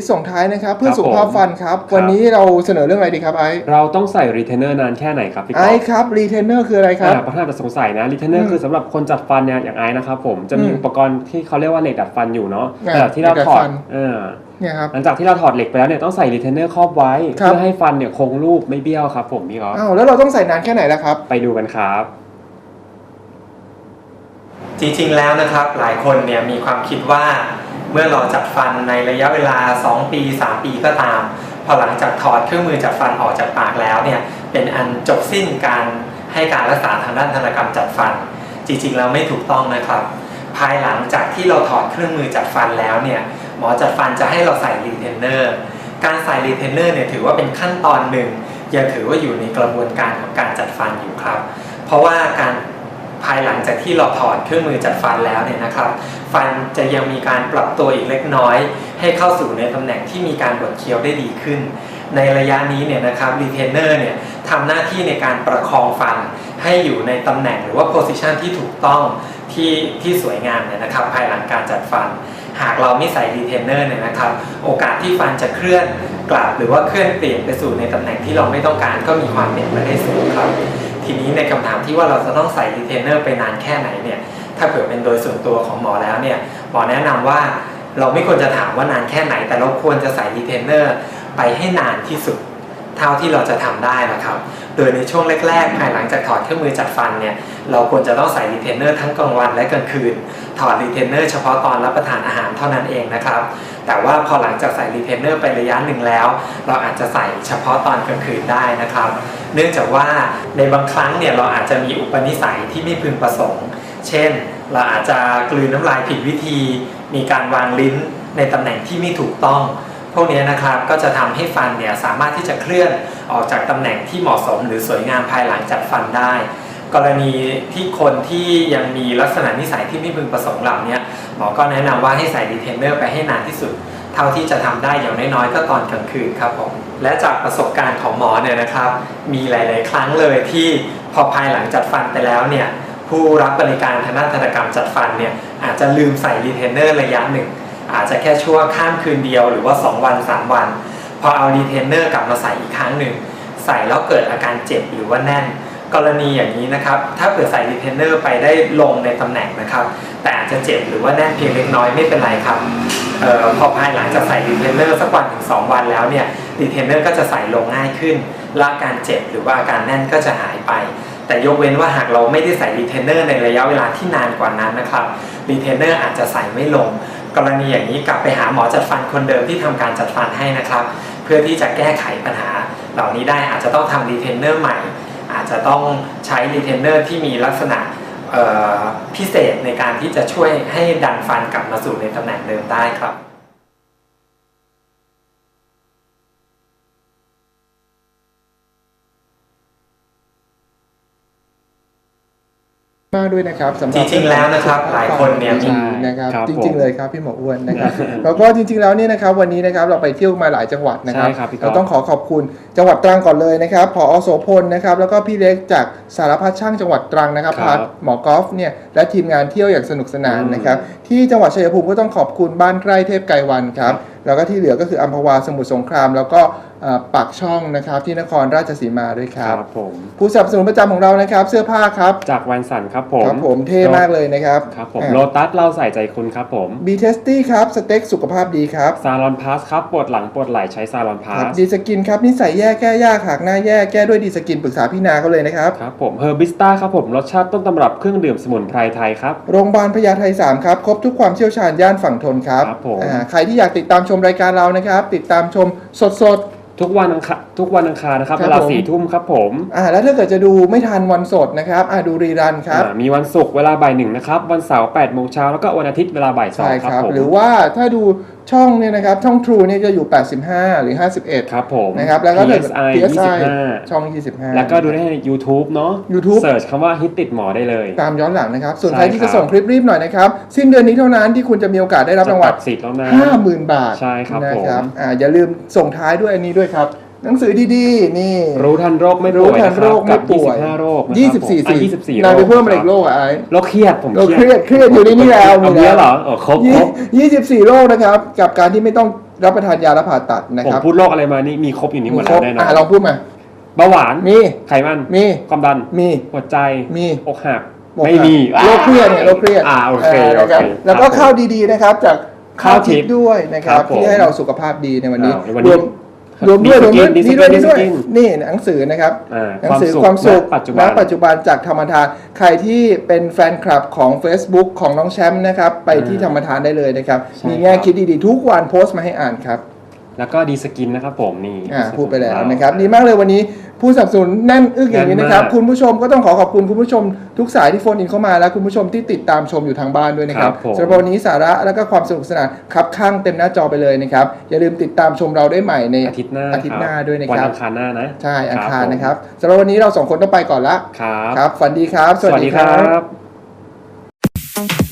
สส่งท้ายนะครับ เพื่อครับสุขภาพผมฟันครับครับ วันนี้เราเสนอเรื่องอะไรดีครับไอซ์เราต้องใส่รีเทนเนอร์นานแค่ไหนครับพี่ก๊ไออฟซ์ครับรีเทนเนอร์คืออะไรครับอ่าประธานจะสงสัยนะรีเทนเนออืร์มคือสำหรับคนจัดฟันเนี่ยอย่างไอ้นะครับผมจะมีอืมอุปกรณ์ที่เขาเรียกว่าเหล็กดัดฟันอยู่เนาะอ่าแต่ที่เราเหล็กดัดถอฟัดนเออเนี่ยครับหลังจากที่เราถอดเหล็กไปแล้วเนี่ยต้องใส่รีเทนเนอร์ครอบไว้ครับเพื่อให้ฟันเนี่ยคงรูปไม่เบี้ยวครับผมพี่ก๊อฟอ้าวแล้วเราต้องใส่นานแค่ไหนล่ะครับ ไปดูกันครับจริงๆแล้วนะครับหลายคนเนี่ยมีความคิดว่า เมื่อเราจัดฟันในระยะเวลา 2 ปี 3 ปีก็ตาม พอหลังจากถอดเครื่องมือจัดฟันออกจากปากแล้วเนี่ยเป็นอันจบสิ้นการให้การรักษาทางด้านธนกรรมจัดฟัน จริงๆแล้วไม่ถูกต้องนะครับ ภายหลังจากที่เราถอดเครื่องมือจัดฟันแล้วเนี่ยหมอจัดฟันจะให้เราใส่รีเทนเนอร์การใส่รีเทนเนอร์เนี่ยถือว่าเป็นขั้นตอนหนึ่งยังถือว่าอยู่ในกระบวนการของการจัดฟันอยู่ครับ เพราะว่าการ ภายหลังจากที่เราถอดเครื่องมือจัดฟันแล้วเนี่ยนะครับ ฟันจะยังมีการปรับตัวอีกเล็กน้อย ให้เข้าสู่ในตำแหน่งที่มีการบดเคี้ยวได้ดีขึ้น ในระยะนี้เนี่ยนะครับรีเทนเนอร์เนี่ยทำหน้าที่ในการประคองฟันให้อยู่ในตำแหน่งหรือว่าโพสิชันที่ถูกต้องที่ที่สวยงามเนี่ยนะครับภายหลังการจัดฟัน หากเราไม่ใส่รีเทนเนอร์เนี่ยนะครับ โอกาสที่ฟันจะเคลื่อนกลับหรือว่าเคลื่อนเปลี่ยนไปสู่ในตำแหน่งที่เราไม่ต้องการก็มีความเป็นไปได้สูงครับ ทีนี้ในคำถามที่ว่าเราจะต้องใส่รีเทนเนอร์ไปนานแค่ไหนเนี่ยถ้าเผื่อเป็นโดยส่วนตัวของหมอแล้วเนี่ยหมอแนะนำว่าเราไม่ควรจะถามว่านานแค่ไหน แต่เราควรจะใส่รีเทนเนอร์ไปให้นานที่สุด เท่าที่เราจะทำได้นะครับ โดยในช่วงแรก ๆ ภายหลังจากถอดเครื่องมือจัดฟันเนี่ย เราควรจะต้องใส่รีเทนเนอร์ทั้งกลางวันและกลางคืน ถอดรีเทนเนอร์เฉพาะตอนรับประทานอาหารเท่านั้นเองนะครับ แต่ว่าพอหลังจากใส่รีเทนเนอร์ไประยะหนึ่งแล้ว เราอาจจะใส่เฉพาะตอนกลางคืนได้นะครับ เนื่องจากว่าในบางครั้งเนี่ยเราอาจจะมีอุปนิสัยที่ไม่พึงประสงค์ เช่น เราอาจจะกลืนน้ำลายผิดวิธี มีการวางลิ้นในตำแหน่งที่ไม่ถูกต้อง พวกนี้นะครับก็จะทำให้ฟันเนี่ยสามารถที่จะเคลื่อนออกจากตำแหน่งที่เหมาะสม หรือสวยงามภายหลังจัดฟันได้ กรณีที่คนที่ยังมีลักษณะนิสัยที่ไม่พึงประสงค์เหล่านี้หมอก็แนะนำว่าให้ใส่ดีเทนเนอร์ไปให้นานที่สุด เท่าที่จะทำได้อย่างน้อยๆก็ตอนกลางคืนครับผมและจากประสบการณ์ของหมอเนี่ยนะครับ มีหลาย ๆ ครั้งเลยที่พอภายหลังจัดฟันไปแล้วเนี่ยผู้รับบริการทางด้านธนกรรมจัดฟันเนี่ยอาจจะลืมใส่รีเทนเนอร์ระยะหนึ่ง อาจจะแค่ชั่วข้ามคืนเดียวหรือว่า 2 วัน 3 วัน พอเอารีเทนเนอร์กลับมาใส่อีกครั้งหนึ่งใส่แล้วเกิดอาการเจ็บหรือว่าแน่น กรณีอย่างนี้นะครับ ถ้าเผื่อใส่รีเทนเนอร์ไปได้ลงในตำแหน่งนะครับ แต่อาจจะเจ็บหรือว่าแน่นเพียงเล็กน้อยไม่เป็นไรครับออพอภายหลังจากใส่รีเทนเนอร์สักวันถึงสองวันแล้วเนี่ยรีเทนเนอร์ก็จะใส่ลงง่ายขึ้นและอาการเจ็บหรือว่าอาการแน่นก็จะหายไป แต่ยกเว้นว่าหากเราไม่ได้ใส่รีเทนเนอร์ในระยะเวลาที่นานกว่านั้นนะครับรีเทนเนอร์อาจจะใส่ไม่ลง กรณีอย่างนี้กลับไปหาหมอจัดฟันคนเดิมที่ทำการจัดฟันให้นะครับ เพื่อที่จะแก้ไขปัญหาเหล่านี้ได้อาจจะต้องทำรีเทนเนอร์ใหม่ อาจจะต้องใช้รีเทนเนอร์ที่มีลักษณะพิเศษในการที่จะช่วยให้ดันฟันกลับมาสู่ในตำแหน่งเดิมได้ครับ มากด้วยนะครับสำหจรับริงๆแล้วนะครับหลายคนเนี่ยมีนะครับครับจผมริง ๆเลยครับพี่หมออ้วนนะครับแล้วก็จริง ๆแล้วเนี่ยนะครับวันนี้นะครับเราไปเที่ยวมาหลายจังหวัดนะครับใช่ครับพี่ก๊อฟเราต้องขอขอบคุณจังหวัดตรังก่อนเลยนะครับผอโสพลนะครับแล้วก็พี่เล็กจากสารพัดช่างจังหวัดตรังนะครับครับพาหมอกอล์ฟเนี่ยและทีมงานเที่ยวอย่างสนุกสนานอืมนะครับที่จังหวัดชัยภูมิก็ต้องขอบคุณบ้านใกล้เทพไกรวันครับแล้วก็ที่เหลือก็คืออัมพวาสมุทรสงคราม แล้วก็ เอ่อปากช่องนะครับที่นครราชสีมาด้วยครับผมผู้สนับสนุนประจำของเรานะครับ เสื้อผ้าครับจากแวนสันครับผมครับผมเท่มากเลยนะครับครับผมโลตัสเราใส่ใจคุณครับผมบีเทสตี้ครับสเต็กสุขภาพดีครับซาลอนพาสครับปวดหลังปวดไหล่ใช้ซาลอนพาสดีสกินครับนิสัยแย่แก้ยากหากหน้าแย่แก้ด้วยดีสกินปรึกษาพี่นาเขาเลยนะครับ ครับผมเฮอร์บิสต้าครับผมรสชาติต้นตำรับเครื่องดื่มสมุนไพรไทยครับ โรงพยาบาลพญาไท3ครับ ครบทุกความเชี่ยวชาญย่านฝั่งทนครับครับผม อ่าใครที่อยากติดตามชมรายการเรานะครับ ติดตามชมสด ทุกวันอังคารทุกวันอังคารนะครับครับเวลาผม สี่ทุ่มครับผมๆอ่าแล้วถ้าเกิดจะดูไม่ทันวันสดนะครับอ่าดูรีรันครับ อ่ามีวันศุกร์เวลาบ่ายหนึ่งนะครับ วันเสาร์แปดโมงเช้าแล้วก็วันอาทิตย์เวลาบ่ายสองใช่ครัครับบผมหรือว่าถ้าดูช่องเนี่ยนะครับช่อง True เนี่ยจะอยู่ 85 หรือ 51 ครับผมนะครับแล้วก็ถ้าเกิด PSI PSI 25 ช่อง 25 แล้วก็ดูได้ใน YouTube เนาะ YouTube เสิร์ชคำว่าฮิตติดหมอได้เลย ตามย้อนหลังนะครับ ส่วนใช่ใครที่ครัจะบส่งคลิปรีบหน่อยนะครับ สิ้นเดือนนี้เท่านั้นที่คุณจะมีโอกาสได้รับรางวัล จะตัดสิทธิ์แล้วนะ 50,000 บาทใช่ครับนะครับผม อ่าอย่าลืมส่งท้ายด้วยอันนี้ด้วยครับ หนังสือดีๆ นี่ รู้ทันโรคไม่รู้ป่วยทันนะคโรรับคไม่กับป่วย25โรคนะครับยี่สิบผมสี่อะสี่24นายไปเพิ่มอะไรคอีกโรคอะไอ้โรคเครียดผมเราเครียดเครียดอยู่ในนี่แล้วเอาเยอะเหรอเออครบครบยี่สิบสี่โรคนะครับ กับการที่ไม่ต้องรับประทานยาและผ่าตัดนะผมครับพูดโรคอะไรมานี่มีครบอยู่นี่หมดคแล้รวบแน่นออะนลองพูดมาเบาหวานมีไขมันมีความดันมีหัวใจมีอกหักบอกไม่มีโรคเครียดเนี่ยโรคเครียดอ่าโอเคนะครัโอบเคแล้วก็ครับข้าวดีๆนะครับ จากข้าวข้าวทิทิพพย์ย์ด้วยนะครับครับผมที่ให้เราสุขภาพดีในวันนี้อ่าในวันนี้รวม รวมด้วยรวมด้วยมีสกินนี่ด้วยนี่ด้วยมีสกินนี่หนังสือนะครับอ่าหนังสือคควาวามมสุสุขขณปัจจุบันณปัจจุบันจากธรรมทาน ใครที่เป็นแฟนคลับของ Facebook ของน้องแชมป์นะครับ ไปที่ธรรมทานได้เลยนะครับใช่มีแง่ครับคิดดีๆ ทุกวันโพสต์มาให้อ่านครับ แล้วก็ดีสกินนะครับผมนี่อ่าพูดไปแล้วของเานะครับดีมากเลยวันนี้ผู้สนับสนุนแน่นอึกอย่างนี้นะครับแน่นมากคุณผู้ชมก็ต้องขอขอบคุณคุณผู้ชมทุกสายที่โฟนอินเข้ามาและคุณผู้ชมที่ติดตามชมอยู่ทางบ้านด้วยนะครับครับผมสำหรับวันนี้สาระและก็ความสนุกสนานครับข้างเต็มหน้าจอไปเลยนะครับ อย่าลืมติดตามชมเราได้ใหม่ในอาทิตย์หน้าอาทิตย์หน้าด้วยนะวันครับอังคารหน้านะใช่อังคารผมนะครับสำหรับวันนี้เราสองคนต้องไปก่อนละครับครับฝันดีครับ สวัสดีครับบ